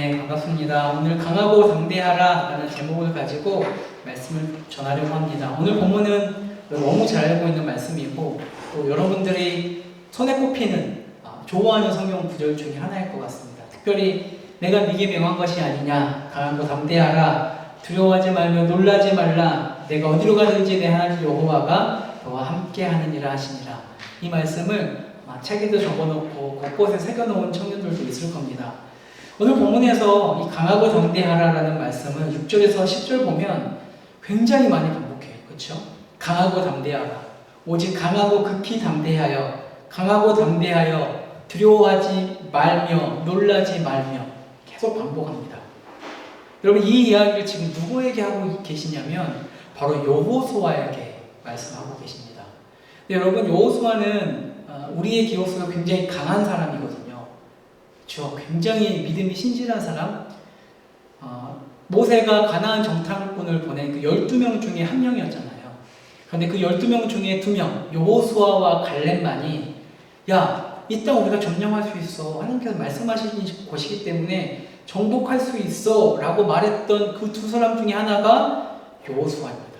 네, 반갑습니다. 오늘 강하고 당대하라 라는 제목을 가지고 말씀을 전하려고 합니다. 오늘 본문은 너무 잘 알고 있는 말씀이고 또 여러분들이 손에 꼽히는 아, 좋아하는 성경 구절 중에 하나일 것 같습니다. 특별히 내가 네게 명한 것이 아니냐 강하고 담대하라 두려워하지 말며 놀라지 말라 내가 어디로 가든지 내 하나님 여호와가 너와 함께 하느니라 하시니라 이 말씀을 아, 책에도 적어놓고 곳곳에 새겨놓은 청년들도 있을 겁니다. 오늘 본문에서 이 강하고 담대하라라는 말씀은 6절에서 10절 보면 굉장히 많이 반복해요. 그렇죠? 강하고 담대하라. 오직 강하고 극히 담대하여 강하고 담대하여 두려워하지 말며 놀라지 말며 계속 반복합니다. 여러분 이 이야기를 지금 누구에게 하고 계시냐면 바로 여호수아에게 말씀하고 계십니다. 여러분 여호수아는 어, 우리의 기억 속에 굉장히 강한 사람이거든요. 그렇죠? 굉장히 믿음이 신실한 사람. 어, 모세가 가나안 정탐꾼을 보낸 그 12명 중에 한 명이었잖아요. 그런데 그 12명 중에 두 명, 여호수아와 갈렙만이 야, 이 땅 우리가 점령할 수 있어. 하나님께서 말씀하신 곳이기 때문에 정복할 수 있어. 라고 말했던 그 두 사람 중에 하나가 여호수아입니다.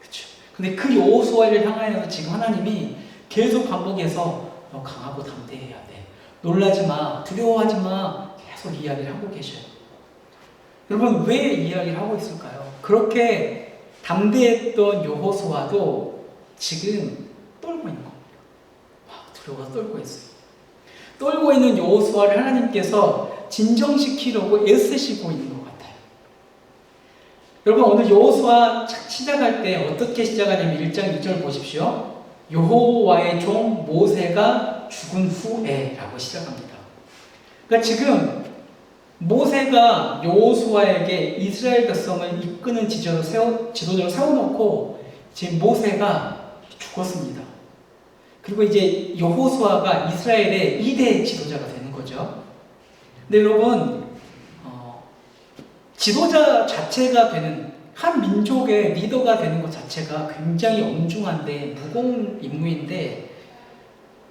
그렇죠. 근데 그 여호수아를 향하여서 지금 하나님이 계속 반복해서 너 강하고 담대해야 돼. 놀라지 마. 두려워하지 마. 계속 이야기를 하고 계셔요. 여러분 왜 이야기를 하고 있을까요? 그렇게 담대했던 여호수아도 지금 떨고 있는 겁니다. 막 두려워서 떨고 있어요. 떨고 있는 여호수아를 하나님께서 진정시키려고 애쓰시고 있는 것 같아요. 여러분 오늘 여호수아 시작할 때 어떻게 시작하냐면 1장 2절 보십시오. 여호와의 종 모세가 죽은 후에라고 시작합니다. 그러니까 지금 모세가 여호수아에게 이스라엘 백성을 이끄는 지도자로 세워 지도자로 세워놓고 지금 모세가 죽었습니다. 그리고 이제 여호수아가 이스라엘의 2대 지도자가 되는 거죠. 근데 여러분 어, 지도자 자체가 되는 한 민족의 리더가 되는 것 자체가 굉장히 엄중한데 무거운 임무인데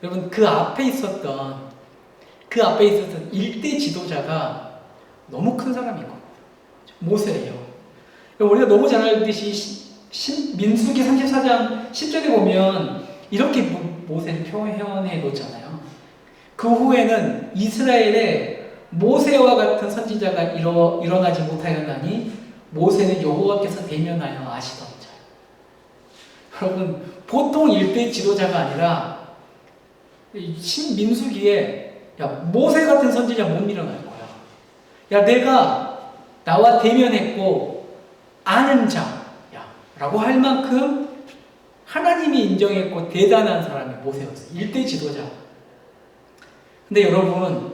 여러분 그 앞에 있었던 그 앞에 있었던 일대 지도자가 너무 큰 사람인 겁니다. 모세예요. 우리가 너무 잘 알듯이 신, 민수기 34장 10절에 보면 이렇게 모세를 표현해 놓잖아요. 그 후에는 이스라엘에 모세와 같은 선지자가 일어, 일어나지 못하였나니 모세는 여호와께서 대면하여 아시던 자. 여러분 보통 일대 지도자가 아니라 신민수기에 야 모세 같은 선지자 못 일어날 거야. 야 내가 나와 대면했고 아는 자야라고 할 만큼 하나님이 인정했고 대단한 사람이 모세였어요. 일대 지도자. 근데 여러분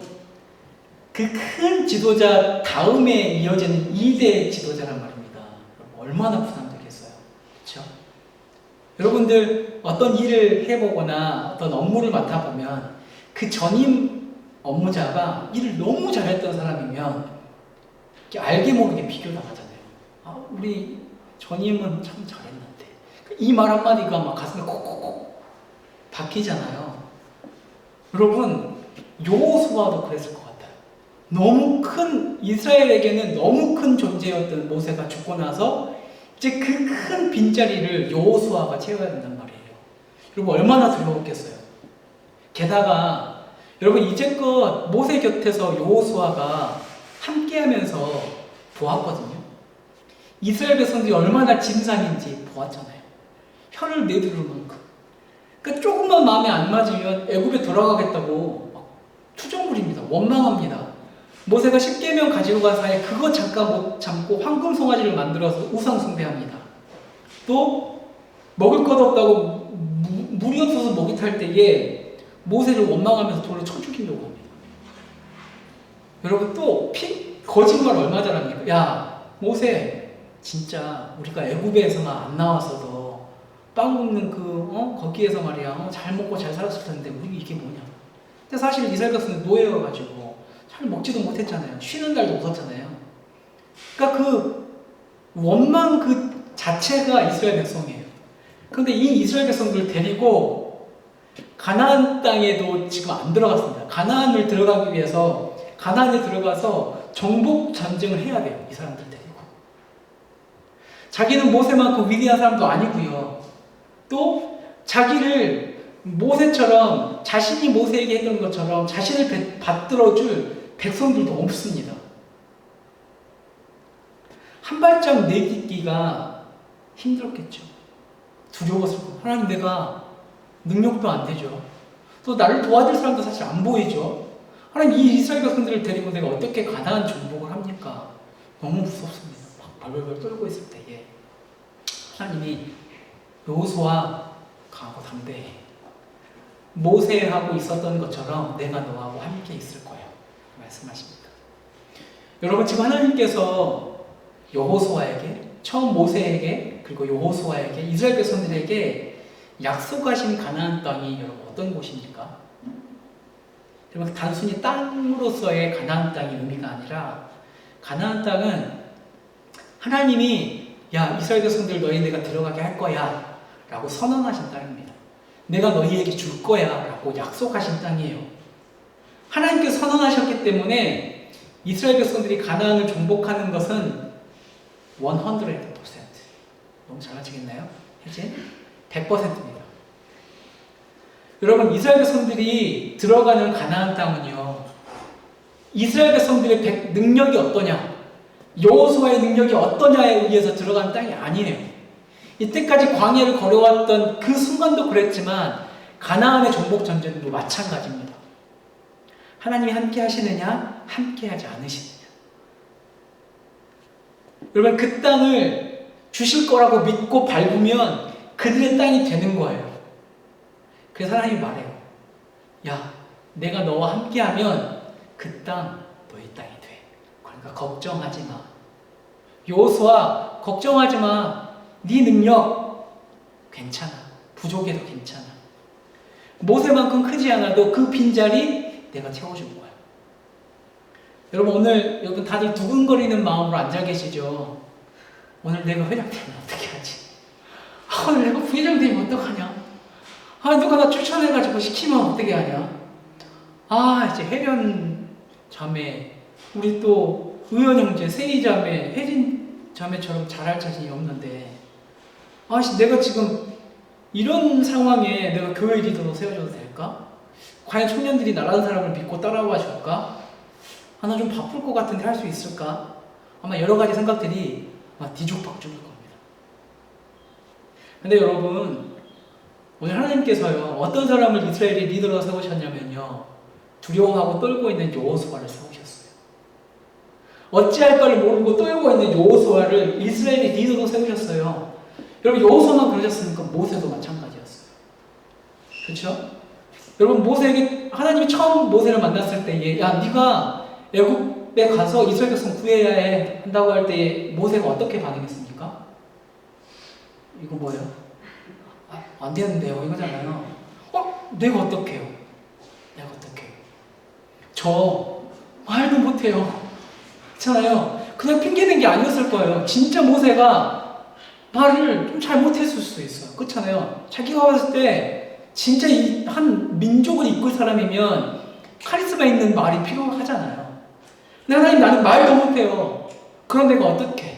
그 큰 지도자 다음에 이어지는 2대 지도자란 말입니다. 얼마나. 그렇죠? 여러분들 어떤 일을 해보거나 어떤 업무를 맡아보면 그 전임 업무자가 일을 너무 잘했던 사람이면 알게 모르게 비교당하잖아요. 아, 우리 전임은 참 잘했는데 이 말 한마디가 막 가슴에 콕콕콕 박히잖아요. 여러분 요수와도 그랬을 것 같아요. 너무 큰 이스라엘에게는 너무 큰 존재였던 모세가 죽고 나서 이제 그 큰 빈자리를 여호수아가 채워야 된단 말이에요. 여러분 얼마나 두려웠겠어요. 게다가 여러분 이제껏 모세 곁에서 여호수아가 함께하면서 보았거든요. 이스라엘 백성들이 얼마나 진상인지 보았잖아요. 혀를 내두를 만큼. 그러니까 조금만 마음에 안 맞으면 애굽에 돌아가겠다고 막 투정 부립니다. 원망합니다. 모세가 10개명 가지고 간 사이에 그거 잠깐 못 참고 황금 송아지를 만들어서 우상 숭배합니다. 또 먹을 것 없다고 무, 물이 없어서 목이 탈 때에 모세를 원망하면서 돌로 쳐 죽이려고 합니다. 여러분 또 피, 거짓말 얼마 잘합니까? 야 모세 진짜 우리가 애굽에서만 안 나왔어도 빵 굽는 그 어? 거기에서 말이야 어? 잘 먹고 잘 살았을 텐데 우리 이게 뭐냐? 근데 사실 이스라엘 백성은 노예여가지고 잘 먹지도 못했잖아요. 쉬는 날도 없었잖아요. 그러니까 그 원망 그 자체가 이스라엘 백성이에요. 그런데 이 이스라엘 백성들을 데리고 가나안 땅에도 지금 안 들어갔습니다. 가나안을 들어가기 위해서 가나안에 들어가서 정복 전쟁을 해야 돼요. 이 사람들 데리고. 자기는 모세만큼 위대한 사람도 아니고요. 또 자기를 모세처럼 자신이 모세에게 했던 것처럼 자신을 배- 받들어줄 백성들도 없습니다. 한 발짝 내딛기가 힘들었겠죠. 거예요. 하나님 내가 능력도 안 되죠. 또 나를 도와줄 사람도 사실 안 보이죠. 하나님 이 이스라엘 백성들을 데리고 내가 어떻게 가나안 정복을 합니까? 너무 무섭습니다. 막 발벌벌 떨고 있을 때에 하나님이 여호수아 강하고 담대해. 모세하고 있었던 것처럼 내가 너하고 함께 있을 거야. 말씀하십니다. 여러분 지금 하나님께서 여호수아에게 처음 모세에게 그리고 여호수아에게 이스라엘 백성들에게 약속하신 가나안 땅이 여러분 어떤 곳입니까? 여러분 단순히 땅으로서의 가나안 땅의 의미가 아니라 가나안 땅은 하나님이 야 이스라엘 백성들 너희 내가 들어가게 할 거야 라고 선언하신 땅입니다. 내가 너희에게 줄 거야 라고 약속하신 땅이에요. 하나님께서 선언하셨기 때문에 이스라엘 백성들이 가나안을 정복하는 것은 100% 너무 잘라지겠나요? 혜진? 100%입니다. 여러분 이스라엘 백성들이 들어가는 가나안 땅은요. 이스라엘 백성들의 백- 능력이 어떠냐, 여호수아의 능력이 어떠냐에 의해서 들어간 땅이 아니에요. 이때까지 광야를 걸어왔던 그 순간도 그랬지만 가나안의 정복 전쟁도 마찬가지입니다. 하나님이 함께 하시느냐, 함께 하지 않으시느냐. 여러분 그 땅을 주실 거라고 믿고 밟으면 그들의 땅이 되는 거예요. 그래서 하나님이 말해요. 야, 내가 너와 함께 하면 그 땅 너희 땅이 돼. 그러니까 걱정하지 마. 요수아 걱정하지 마. 네 능력 괜찮아. 부족해도 괜찮아. 모세만큼 크지 않아도 그 빈자리 내가 채워줄 거야. 여러분 오늘 여러분 다들 두근거리는 마음으로 앉아 계시죠? 오늘 내가 회장 되면 어떻게 하지? 아, 오늘 내가 부회장 되면 어떡하냐? 아, 누가 나 추천해가지고 시키면 어떻게 하냐? 아, 이제 혜련 자매, 우리 또 의원 형제, 세희 자매, 혜진 자매처럼 잘할 자신이 없는데, 아, 씨, 내가 지금 이런 상황에 내가 교회 리더로 세워줘도 될까? 과연 청년들이 나라는 사람을 믿고 따라와 줄까? 아, 나 좀 바쁠 것 같은데 할 수 있을까? 아마 여러 가지 생각들이 막 뒤죽박죽일 겁니다. 근데 여러분, 오늘 하나님께서요, 어떤 사람을 이스라엘의 리더로 세우셨냐면요, 두려워하고 떨고 있는 여호수아를 세우셨어요. 어찌할 바를 모르고 떨고 있는 여호수아를 이스라엘의 리더로 세우셨어요. 여러분 여호수아만 그러셨으니까 모세도 마찬가지였어요. 그렇죠? 여러분 모세에게 하나님이 처음 모세를 만났을 때에 야 네가 애굽에 가서 이스라엘 백성 구해야 해 한다고 할때 모세가 어떻게 반응했습니까? 이거 뭐예요? 아, 안 되는데요 이거잖아요. 어? 내가 어떡해요? 내가 어떡해요? 저 말도 못해요. 그렇잖아요. 그냥 핑계댄 게 아니었을 거예요. 진짜 모세가 말을 좀 잘 못했을 수도 있어요. 그렇잖아요. 자기가 봤을 때 진짜 이한 민족을 이끌 사람이면 카리스마 있는 말이 필요하잖아요. 근데 하나님 나는 말도 못해요. 그런 내가 어떻게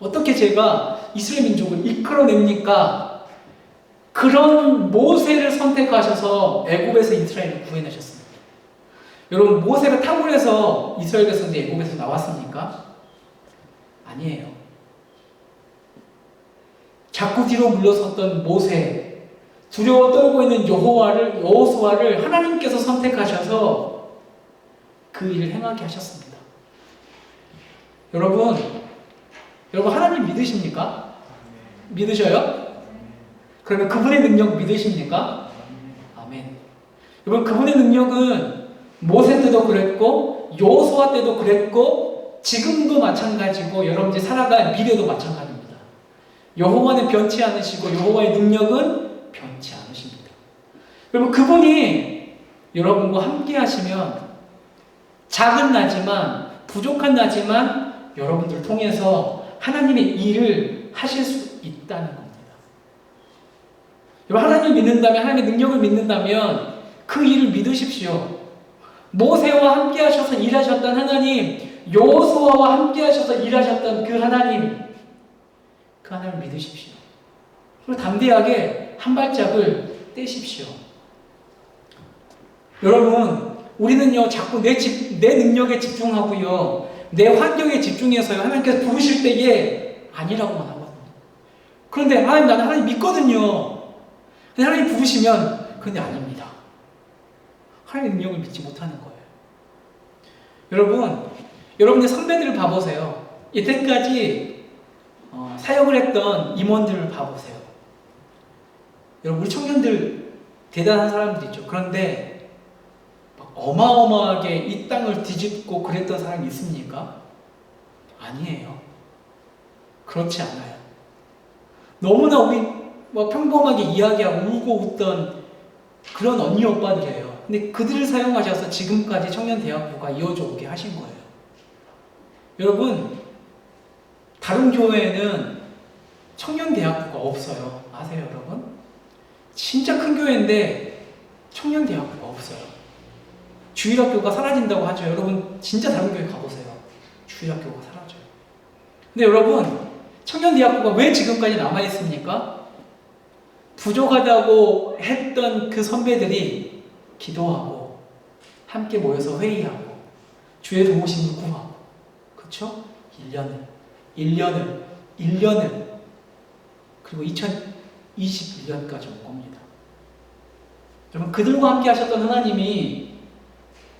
어떻게 제가 이스라엘 민족을 이끌어냅니까? 그런 모세를 선택하셔서 애굽에서 이스라엘을 구해내셨습니다. 여러분 모세가 탁월해서 이스라엘 백성들이 애굽에서 나왔습니까? 아니에요. 자꾸 뒤로 물러섰던 모세, 두려워 떨고 있는 여호와를 여호수아를 하나님께서 선택하셔서 그 일을 행하게 하셨습니다. 여러분, 여러분 하나님 믿으십니까? 믿으셔요? 그러면 그분의 능력 믿으십니까? 아멘. 여러분 그분의 능력은 모세 때도 그랬고 여호수아 때도 그랬고 지금도 마찬가지고 여러분들이 살아갈 미래도 마찬가지입니다. 여호와는 변치 않으시고 여호와의 능력은 변치 않으십니다. 여러분 그분이 여러분과 함께 하시면 작은 나지만 부족한 나지만 여러분들 통해서 하나님의 일을 하실 수 있다는 겁니다. 여러분 하나님을 믿는다면 하나님의 능력을 믿는다면 그 일을 믿으십시오. 모세와 함께 하셔서 일하셨던 하나님, 여호수아와 함께 하셔서 일하셨던 그 하나님, 그 하나님을 믿으십시오. 그리고 담대하게 한 발짝을 떼십시오. 여러분, 우리는요, 자꾸 내, 집, 내 능력에 집중하고요, 내 환경에 집중해서요, 하나님께서 부르실 때에 아니라고만 하거든요. 그런데 하나님, 나는 하나님 믿거든요. 근데 하나님 부르시면, 근데 아닙니다. 하나님 능력을 믿지 못하는 거예요. 여러분, 여러분의 선배들을 봐보세요. 이때까지 어, 사역을 했던 임원들을 봐보세요. 여러분, 우리 청년들 대단한 사람들이죠. 그런데 막 어마어마하게 이 땅을 뒤집고 그랬던 사람이 있습니까? 아니에요. 그렇지 않아요. 너무나 우리 뭐 평범하게 이야기하고 울고 웃던 그런 언니 오빠들이에요. 근데 그들을 사용하셔서 지금까지 청년 대학부가 이어져 오게 하신 거예요. 여러분, 다른 교회에는 청년 대학부가 없어요. 아세요, 여러분? 진짜 큰 교회인데 청년대학부가 없어요. 주일학교가 사라진다고 하죠. 여러분, 진짜 다른 교회 가보세요. 주일학교가 사라져요. 근데 여러분, 청년대학부가 왜 지금까지 남아있습니까? 부족하다고 했던 그 선배들이 기도하고 함께 모여서 회의하고 주의 도우심을 구하고 그쵸? 1년을 1년을 1년을 그리고 2021년까지 온 겁니다. 여러분 그들과 함께 하셨던 하나님이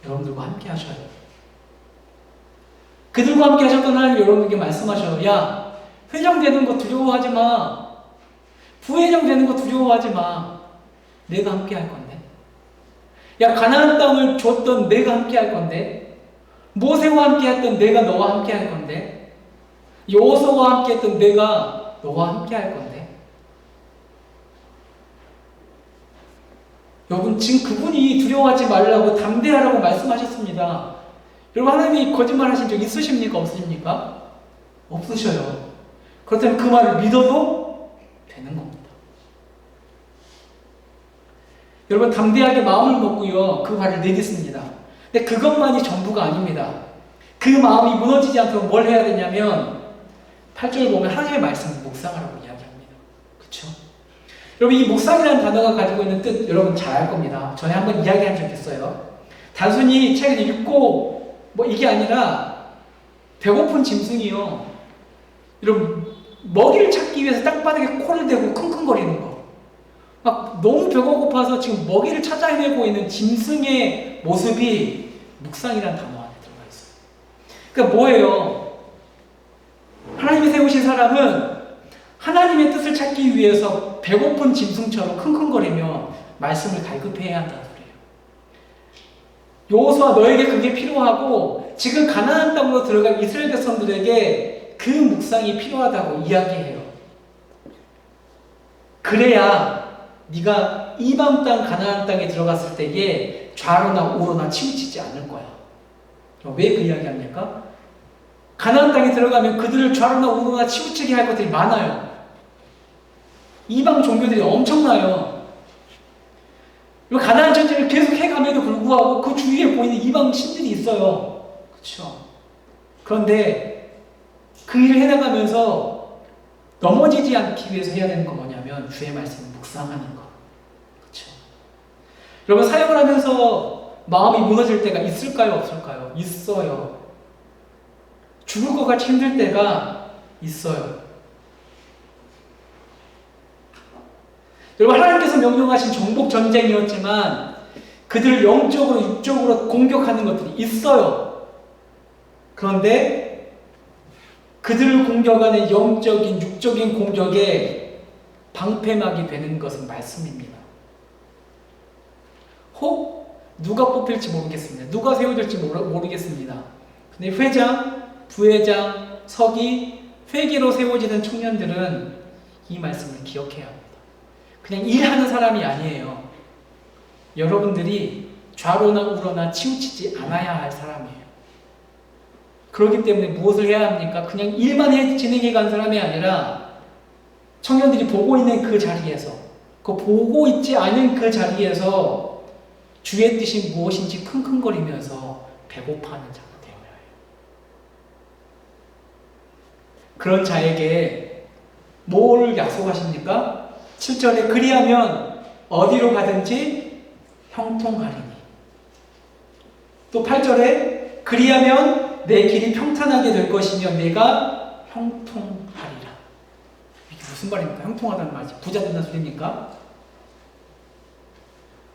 여러분들과 함께 하셔요. 그들과 함께 하셨던 하나님이 여러분에게 말씀하셔요. 야 회장 되는 거 두려워하지 마. 부회장 되는 거 두려워하지 마. 내가 함께 할 건데. 야 가나안 땅을 줬던 내가 함께 할 건데. 모세와 함께 했던 내가 너와 함께 할 건데. 여호수아와 함께 했던 내가 너와 함께 할 건데. 여러분 지금 그분이 두려워하지 말라고 담대하라고 말씀하셨습니다. 여러분 하나님이 거짓말 하신 적 있으십니까? 없으십니까? 없으셔요. 그렇다면 그 말을 믿어도 되는 겁니다. 여러분 담대하게 마음을 먹고요 그 말을 내딛습니다. 근데 그것만이 전부가 아닙니다. 그 마음이 무너지지 않도록 뭘 해야 되냐면 8절 보면 하나님의 말씀을 묵상하라고 이야기합니다. 그렇죠? 여러분 이 묵상이라는 단어가 가지고 있는 뜻 여러분 잘 알 겁니다. 전에 한번 이야기한 적 있어요. 단순히 책을 읽고 뭐 이게 아니라 배고픈 짐승이요. 여러분 먹이를 찾기 위해서 땅바닥에 코를 대고 킁킁거리는 거. 막 너무 배가 고파서 지금 먹이를 찾아 헤매고 있는 짐승의 모습이 묵상이라는 단어 안에 들어가 있어요. 그러니까 뭐예요? 하나님이 세우신 사람은 하나님의 뜻을 찾기 위해서 배고픈 짐승처럼 킁킁거리며 말씀을 갈급해야 한다는 소리예요. 여호수아 너에게 그게 필요하고 지금 가나안 땅으로 들어간 이스라엘 백성들에게 그 묵상이 필요하다고 이야기해요. 그래야 네가 이방 땅 가나안 땅에 들어갔을 때에 좌로나 우로나 치우치지 않을 거야. 왜 그 이야기 합니까? 가나안 땅에 들어가면 그들을 좌로나 우로나 치우치게 할 것들이 많아요. 이방 종교들이 엄청나요. 가나안 전쟁을 계속 해감에도 불구하고 그 주위에 보이는 이방 신들이 있어요. 그렇죠? 그런데 그 일을 해나가면서 넘어지지 않기 위해서 해야 되는 건 뭐냐면 주의 말씀을 묵상하는 거. 그렇죠? 여러분 사역을 하면서 마음이 무너질 때가 있을까요, 없을까요? 있어요. 죽을 것 같이 힘들 때가 있어요. 여러분 하나님께서 명령하신 정복 전쟁이었지만 그들을 영적으로 육적으로 공격하는 것들이 있어요. 그런데 그들을 공격하는 영적인 육적인 공격에 방패막이 되는 것은 말씀입니다. 혹 누가 뽑힐지 모르겠습니다. 누가 세워질지 모르겠습니다. 근데 회장, 부회장, 서기, 회계로 세워지는 청년들은 이 말씀을 합니다. 그냥 일하는 사람이 아니에요. 여러분들이 좌로나 우로나 치우치지 않아야 할 사람이에요. 그렇기 때문에 무엇을 해야 합니까? 그냥 일만 해 진행해 간 사람이 아니라 청년들이 보고 있는 그 자리에서, 그 보고 있지 않은 그 자리에서 주의 뜻이 무엇인지 킁킁거리면서 배고파하는 자가 되어야 해요. 그런 자에게 뭘 약속하십니까? 7절에 그리하면 어디로 가든지 형통하리니. 또 8절에 그리하면 내 길이 평탄하게 될 것이며 내가 형통하리라. 이게 무슨 말입니까? 형통하다는 말이 부자 된다는 소리입니까?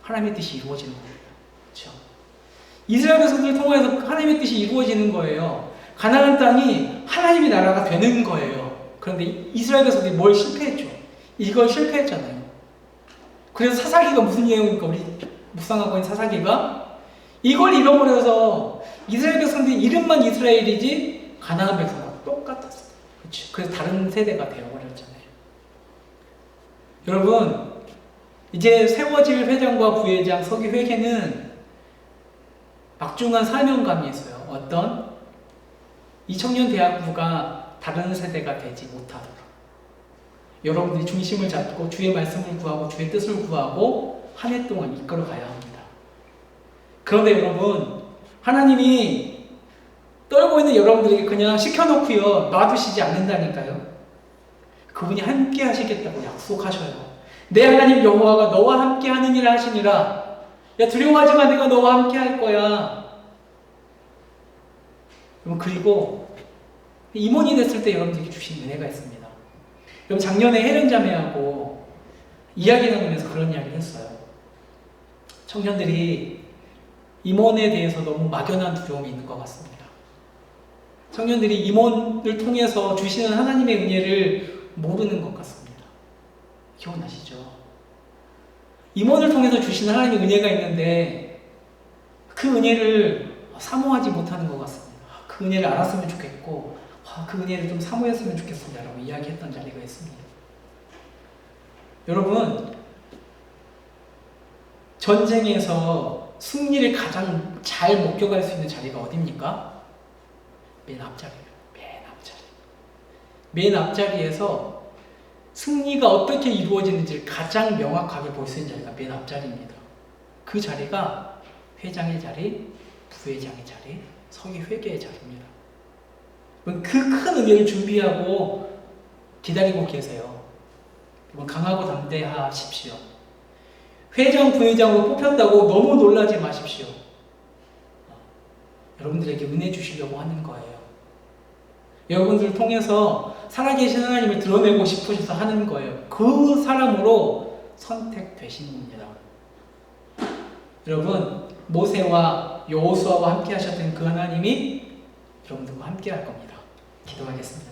하나님의 뜻이 이루어지는 거예요. 그렇죠? 이스라엘 백성들을 통해서 하나님의 뜻이 이루어지는 거예요. 가나안 땅이 하나님의 나라가 되는 거예요. 그런데 이스라엘 백성들이 뭘 실패했죠? 이걸 실패했잖아요. 그래서 사사기가 무슨 내용입니까? 우리 묵상하고 있는 사사기가 이걸 잃어버려서 이스라엘 백성들이 이름만 이스라엘이지 가나안 백성과 똑같았어요. 그렇죠? 그래서 다른 세대가 되어버렸잖아요. 여러분 이제 세워질 회장과 부회장 서기 회계는 막중한 사명감이 있어요. 어떤 이 청년 대학부가 다른 세대가 되지 못하도록 여러분들이 중심을 잡고 주의 말씀을 구하고 주의 뜻을 구하고 한 해 동안 이끌어 가야 합니다. 그런데 여러분 하나님이 떨고 있는 여러분들에게 그냥 시켜놓고요 놔두시지 않는다니까요. 그분이 함께 하시겠다고 약속하셔요. 내 하나님 여호와가 너와 함께 하는 일을 하시니라. 야 두려워하지 마. 내가 너와 함께 할 거야. 그리고 임원이 됐을 때 여러분들에게 주신 은혜가 있습니다. 여러분 작년에 혜련 자매하고 이야기 나누면서 그런 이야기를 했어요. 청년들이 임원에 대해서 너무 막연한 두려움이 있는 것 같습니다. 청년들이 임원을 통해서 주시는 하나님의 은혜를 모르는 것 같습니다. 기억나시죠? 임원을 통해서 주시는 하나님의 은혜가 있는데 그 은혜를 사모하지 못하는 것 같습니다. 그 은혜를 알았으면 좋겠고 아, 그 은혜를 좀 사모했으면 좋겠습니다 라고 이야기했던 자리가 있습니다. 여러분 전쟁에서 승리를 가장 잘 목격할 수 있는 자리가 어디입니까? 맨 앞자리예요. 맨 앞자리. 맨 앞자리에서 승리가 어떻게 이루어지는지를 가장 명확하게 볼 수 있는 자리가 맨 앞자리입니다. 그 자리가 회장의 자리, 부회장의 자리, 서기 회계의 자리입니다. 그 큰 은혜를 준비하고 기다리고 계세요. 강하고 담대하십시오. 회장, 부회장으로 뽑혔다고 너무 놀라지 마십시오. 여러분들에게 은혜 주시려고 하는 거예요. 여러분들을 통해서 살아계신 하나님을 드러내고 싶으셔서 하는 거예요. 그 사람으로 선택되신 겁니다. 여러분, 모세와 여호수아와 함께 하셨던 그 하나님이 여러분들과 함께 할 겁니다. 기도하겠습니다.